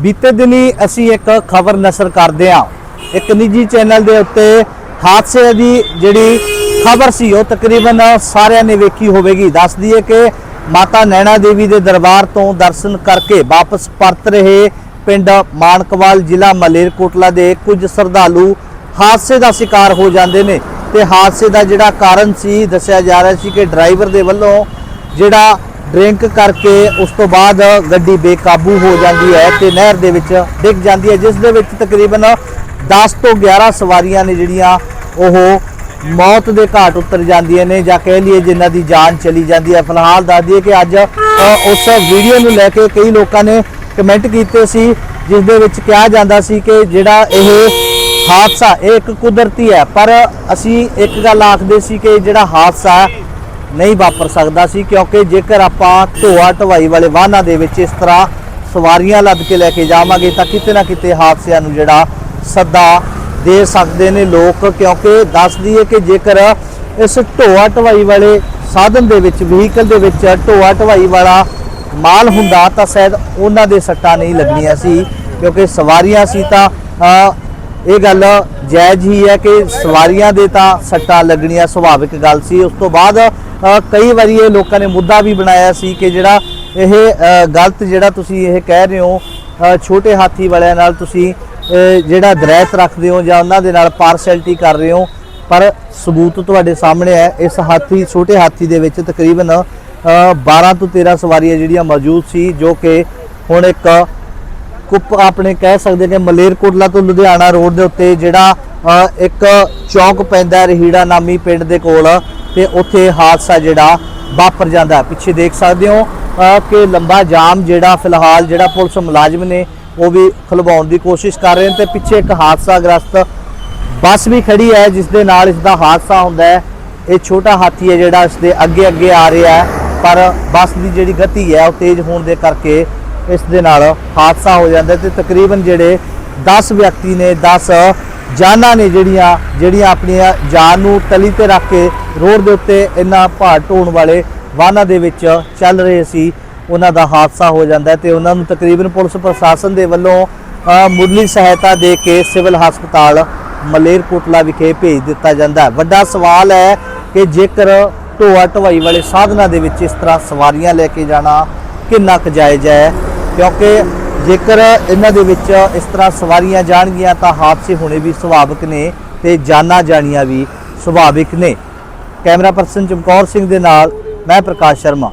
ਬੀਤੇ ਦਿਨੀ ਅਸੀਂ ਇੱਕ ਖਬਰ ਨਸ਼ਰ ਕਰਦੇ ਹਾਂ। ਇੱਕ ਨਿੱਜੀ ਚੈਨਲ ਦੇ ਉੱਤੇ ਹਾਦਸੇ ਦੀ ਜਿਹੜੀ ਖਬਰ ਸੀ, ਉਹ ਤਕਰੀਬਨ ਸਾਰਿਆਂ ਨੇ ਵੇਖੀ ਹੋਵੇਗੀ। ਦੱਸ ਦਈਏ ਕਿ ਮਾਤਾ ਨੈਣਾ ਦੇਵੀ ਦੇ ਦਰਬਾਰ ਤੋਂ ਦਰਸ਼ਨ ਕਰਕੇ ਵਾਪਸ ਪਰਤ ਰਹੇ ਪਿੰਡ ਮਾਨਕਵਾਲ ਜ਼ਿਲ੍ਹਾ ਮਲੇਰਕੋਟਲਾ ਦੇ ਕੁਝ ਸ਼ਰਧਾਲੂ ਹਾਦਸੇ ਦਾ ਸ਼ਿਕਾਰ ਹੋ ਜਾਂਦੇ ਨੇ। ਤੇ ਹਾਦਸੇ ਦਾ ਜਿਹੜਾ ਕਾਰਨ ਸੀ, ਦੱਸਿਆ ਜਾ ਰਿਹਾ ਸੀ ਕਿ ਡਰਾਈਵਰ ਦੇ ਵੱਲੋਂ ਜਿਹੜਾ ਡਰਿੰਕ ਕਰਕੇ ਉਸ ਤੋਂ ਬਾਅਦ ਗੱਡੀ ਬੇਕਾਬੂ ਹੋ ਜਾਂਦੀ ਹੈ ਤੇ ਨਹਿਰ ਦੇ ਵਿੱਚ ਡਿੱਗ ਜਾਂਦੀ ਹੈ, ਜਿਸ ਦੇ ਵਿੱਚ ਤਕਰੀਬਨ 10 ਤੋਂ 11 ਸਵਾਰੀਆਂ ਨੇ ਜਿਹੜੀਆਂ ਉਹ ਮੌਤ ਦੇ ਘਾਟ ਉਤਰ ਜਾਂਦੀਆਂ ਨੇ ਜਾਂ ਕਹਿ ਲਈਏ ਜਿਨ੍ਹਾਂ ਦੀ ਜਾਨ ਚਲੀ ਜਾਂਦੀ ਹੈ। ਫਿਲਹਾਲ ਦੱਸ ਦਈਏ ਕਿ ਅੱਜ ਉਸ ਵੀਡੀਓ ਨੂੰ ਲੈ ਕੇ ਕਈ ਲੋਕਾਂ ਨੇ ਕਮੈਂਟ ਕੀਤੇ ਸੀ, ਜਿਸ ਦੇ ਵਿੱਚ ਕਿਹਾ ਜਾਂਦਾ ਸੀ ਕਿ ਜਿਹੜਾ ਇਹ ਹਾਦਸਾ, ਇਹ ਇੱਕ ਕੁਦਰਤੀ ਹੈ, ਪਰ ਅਸੀਂ ਇੱਕ ਗੱਲ ਆਖਦੇ ਸੀ ਕਿ ਜਿਹੜਾ ਹਾਦਸਾ ਨਹੀਂ ਵਾਪਰ ਸਕਦਾ ਸੀ, ਕਿਉਂਕਿ ਜੇਕਰ ਆਪਾਂ ਢੋਆ ਢਵਾਈ ਵਾਲੇ ਵਾਹਨਾਂ ਦੇ ਵਿੱਚ ਇਸ ਤਰ੍ਹਾਂ ਸਵਾਰੀਆਂ ਲੱਦ ਕੇ ਲੈ ਕੇ ਜਾਵਾਂਗੇ, ਤਾਂ ਕਿਤੇ ਨਾ ਕਿਤੇ ਹਾਦਸਿਆਂ ਨੂੰ ਜਿਹੜਾ ਸੱਦਾ ਦੇ ਸਕਦੇ ਨੇ ਲੋਕ। ਕਿਉਂਕਿ ਦੱਸ ਦਈਏ ਕਿ ਜੇਕਰ ਇਸ ਢੋਆ ਢਵਾਈ ਵਾਲੇ ਸਾਧਨ ਦੇ ਵਿੱਚ ਵਹੀਕਲ ਦੇ ਵਿੱਚ ਢੋਆ ਢਵਾਈ ਵਾਲਾ ਮਾਲ ਹੁੰਦਾ, ਤਾਂ ਸ਼ਾਇਦ ਉਹਨਾਂ ਦੇ ਸੱਟਾਂ ਨਹੀਂ ਲੱਗਣੀਆਂ ਸੀ, ਕਿਉਂਕਿ ਸਵਾਰੀਆਂ ਸੀ ਤਾਂ ਇਹ ਗੱਲ ਜਾਇਜ਼ ਹੀ ਹੈ ਕਿ ਸਵਾਰੀਆਂ ਦੇ ਤਾਂ ਸੱਟਾਂ ਲੱਗਣੀਆਂ ਸੁਭਾਵਿਕ ਗੱਲ ਸੀ। ਉਸ ਤੋਂ ਬਾਅਦ ਕਈ ਵਾਰੀ ਇਹ ਲੋਕਾਂ ਨੇ ਮੁੱਦਾ ਵੀ ਬਣਾਇਆ ਸੀ ਕਿ ਜਿਹੜਾ ਇਹ ਗਲਤ ਜਿਹੜਾ ਤੁਸੀਂ ਇਹ ਕਹਿ ਰਹੇ ਹੋ ਛੋਟੇ ਹਾਥੀ ਵਾਲਿਆਂ ਨਾਲ ਤੁਸੀਂ ਜਿਹੜਾ ਦਰੈਤ ਰੱਖਦੇ ਹੋ ਜਾਂ ਉਹਨਾਂ ਦੇ ਨਾਲ ਪਾਰਸ਼ੈਲਿਟੀ ਕਰ ਰਹੇ ਹੋ ਪਰ ਸਬੂਤ ਤੁਹਾਡੇ ਸਾਹਮਣੇ ਹੈ ਇਸ ਹਾਥੀ ਛੋਟੇ ਹਾਥੀ ਦੇ ਵਿੱਚ ਤਕਰੀਬਨ ਅ, 12 ਤੋਂ 13 ਸਵਾਰੀਆਂ ਜਿਹੜੀਆਂ ਮੌਜੂਦ ਸੀ ਜੋ ਕਿ ਹੁਣ ਇੱਕ ਕੁੱਪ ਆਪਣੇ ਕਹਿ ਸਕਦੇ ਕਿ ਮਲੇਰਕੋਟਲਾ ਤੋਂ ਲੁਧਿਆਣਾ ਰੋਡ ਦੇ ਉੱਤੇ ਜਿਹੜਾ ਇੱਕ ਚੌਕ ਪੈਂਦਾ ਰਹੀੜਾ ਨਾਮੀ ਪਿੰਡ ਦੇ ਕੋਲ ਤੇ ਉੱਥੇ ਹਾਦਸਾ ਜਿਹੜਾ ਵਾਪਰ ਜਾਂਦਾ ਪਿੱਛੇ ਦੇਖ ਸਕਦੇ ਹੋ ਕਿ ਲੰਬਾ ਜਾਮ ਜਿਹੜਾ ਫਿਲਹਾਲ ਜਿਹੜਾ ਪੁਲਿਸ ਮੁਲਾਜ਼ਮ ਨੇ ਉਹ ਵੀ ਖਲਵਾਉਣ ਦੀ ਕੋਸ਼ਿਸ਼ ਕਰ ਰਹੇ ਨੇ ਤੇ ਪਿੱਛੇ ਇੱਕ ਹਾਦਸਾ ਗ੍ਰਸਤ ਬੱਸ ਵੀ ਖੜੀ ਹੈ, ਜਿਸ ਦੇ ਨਾਲ ਇਸ ਦਾ ਹਾਦਸਾ ਹੁੰਦਾ ਹੈ। ਇਹ ਛੋਟਾ ਹਾਥੀ ਹੈ ਜਿਹੜਾ ਇਸ ਦੇ ਅੱਗੇ ਅੱਗੇ ਆ ਰਿਹਾ ਹੈ, ਪਰ ਬੱਸ ਦੀ ਜਿਹੜੀ ਗਤੀ ਹੈ ਉਹ ਤੇਜ਼ ਹੋਣ ਦੇ ਕਰਕੇ ਇਸ ਦੇ ਨਾਲ ਹਾਦਸਾ ਹੋ ਜਾਂਦਾ ਹੈ ਤੇ ਤਕਰੀਬਨ ਜਿਹੜੇ 10 ਵਿਅਕਤੀ ਨੇ 10 ਜਾਨਾਂ ਨੇ ਜਿਹੜੀਆਂ ਜਿਹੜੀਆਂ ਆਪਣੀਆਂ ਜਾਨ ਨੂੰ ਤਲੀ ਤੇ ਰੱਖ ਕੇ ਰੋਡ ਦੇ ਉੱਤੇ ਇੰਨਾ ਭਾਰ ਢੋਣ ਵਾਲੇ ਵਾਹਨਾਂ ਦੇ ਵਿੱਚ ਚੱਲ ਰਹੇ ਸੀ, ਉਹਨਾਂ ਦਾ ਹਾਦਸਾ ਹੋ ਜਾਂਦਾ ਹੈ ਤੇ ਉਹਨਾਂ ਨੂੰ ਤਕਰੀਬਨ ਪੁਲਿਸ ਪ੍ਰਸ਼ਾਸਨ ਦੇ ਵੱਲੋਂ ਮੁੱਢਲੀ ਸਹਾਇਤਾ ਦੇ ਕੇ ਸਿਵਲ ਹਸਪਤਾਲ ਮਲੇਰਕੋਟਲਾ ਵਿਖੇ ਭੇਜ ਦਿੱਤਾ ਜਾਂਦਾ ਹੈ। ਵੱਡਾ ਸਵਾਲ ਹੈ ਕਿ ਜੇਕਰ ਢੋਆ ਢਵਾਈ ਵਾਲੇ ਸਾਧਨਾਂ ਦੇ ਵਿੱਚ ਇਸ ਤਰ੍ਹਾਂ ਸਵਾਰੀਆਂ ਲੈ ਕੇ ਜਾਣਾ ਕਿੰਨਾ ਕੁ ਜਾਇਜ਼ ਹੈ? ਕਿਉਂਕਿ ਜੇਕਰ ਇਹਨਾਂ ਦੇ ਵਿੱਚ ਇਸ ਤਰ੍ਹਾਂ ਸਵਾਰੀਆਂ ਜਾਣਗੀਆਂ ਤਾਂ ਹਾਦਸੇ ਹੋਣੇ ਵੀ ਸੁਭਾਵਿਕ ਨੇ ਤੇ ਜਾਨਾਂ ਜਾਣੀਆਂ ਵੀ ਸੁਭਾਵਿਕ ਨੇ। ਕੈਮਰਾ ਪਰਸਨ ਚਮਕੌਰ ਸਿੰਘ ਦੇ ਨਾਲ, ਮੈਂ ਪ੍ਰਕਾਸ਼ ਸ਼ਰਮਾ।